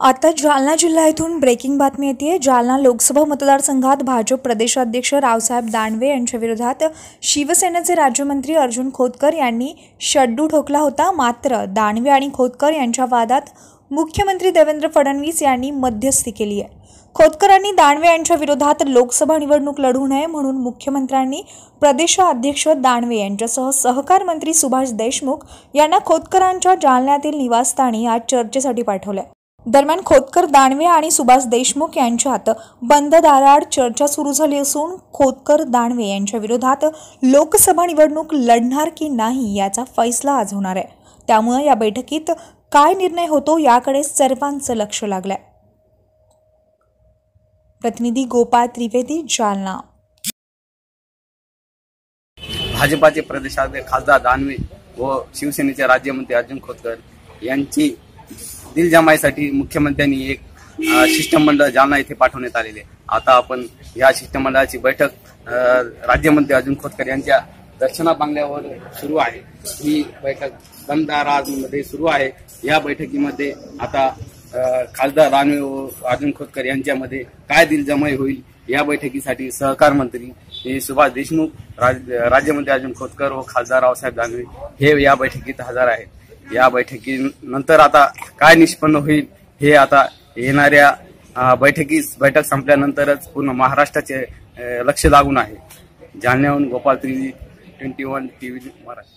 आता जालना जिल्हा येथून ब्रेकिंग बातमी येते जालना लोकसभा मतदारसंघात भाजप प्रदेशाध्यक्ष रावसाहेब दानवे यांच्या विरोधात शिवसेनेचे राज्यमंत्री अर्जुन खोतकर यांनी शड्डू ठोकला होता. मात्र दानवे आणि खोतकर यांच्या वादात मुख्यमंत्री देवेंद्र फडणवीस यांनी मध्यस्थी केली आहे. खोतकरांनी दानवे यांच्या विरोधात लोकसभा निवडणूक लढू नये म्हणून मुख्यमंत्र्यांनी प्रदेशाध्यक्ष दानवे यांच्यासह सहकार मंत्री सुभाष देशमुख यांना खोतकरांच्या जालन्यातील निवासस्थानी आज चर्चेसाठी पाठवले दरम्यान खोतकर दानवे आणि सुभाष देशमुख यांच्यात बंद दाराआड चर्चा सुरू झाली असून खोतकर दानवे यांच्या विरोधात लोकसभा निवडणूक लढणार की नाही याचा फैसला आज होणार आहे. त्यामुळे या बैठकीत काय निर्णय होतो याकडे सर्वांचं लक्ष लागलंय. प्रतिनिधी गोपाळ त्रिवेदी जालना. भाजपाचे प्रदेशाध्यक्ष खासदार दानवे व शिवसेनेचे राज्यमंत्री अर्जुन खोतकर यांची दिलजमाईसाठी मुख्यमंत्र्यांनी एक शिष्टमंडळ जालना येथे पाठवण्यात आलेले. आता आपण या शिष्टमंडळाची बैठक राज्यमंत्री अर्जुन खोतकर यांच्या दर्शना बांगल्यावर सुरू आहे. ही बैठक बंदारामध्ये सुरू आहे. या बैठकीमध्ये आता खासदार रानवे व अर्जुन खोतकर यांच्यामध्ये काय दिलजमाई होईल या बैठकीसाठी सहकार मंत्री सुभाष देशमुख राज- राज्यमंत्री अर्जुन खोतकर व खासदार रावसाहेब दानवे हे या बैठकीत हजर आहेत. या बैठकीनंतर आता काय निष्पन्न होईल हे आता येणाऱ्या बैठकी बैठकीस बैठक संपल्यानंतरच पूर्ण महाराष्ट्राचे लक्ष लागून आहे. जालन्याहून गोपाल त्रिजी ट्वेंटी वन टीव्ही मराठी.